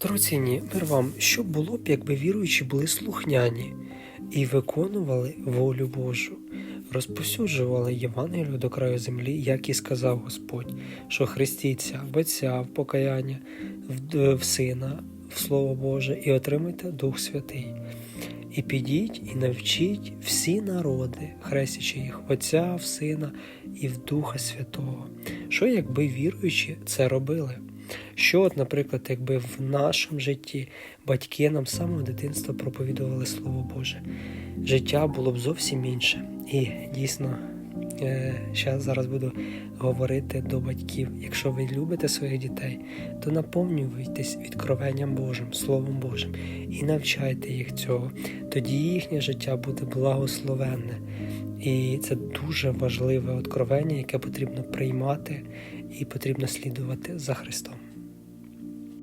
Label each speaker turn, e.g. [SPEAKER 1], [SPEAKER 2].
[SPEAKER 1] Дорогоцінні, мир вам, що було б, якби віруючі були слухняні і виконували волю Божу, розповсюджували Євангелію до краю землі, як і сказав Господь, що хрестіться в Отця, в покаяння, в, в Сина, в Слово Боже, і отримайте Дух Святий. І підіть і навчіть всі народи, хрестячи їх в Отця, в Сина і в Духа Святого. Що якби віруючі це робили? Що, от, наприклад, якби в нашому житті батьки нам з самого дитинства проповідували Слово Боже, життя було б зовсім інше. І дійсно, е, ще зараз буду говорити до батьків. Якщо ви любите своїх дітей, то наповнюйтесь відкровенням Божим, Словом Божим і навчайте їх цього. Тоді їхнє життя буде благословенне. І це дуже важливе откровення, яке потрібно приймати і потрібно слідувати за Христом.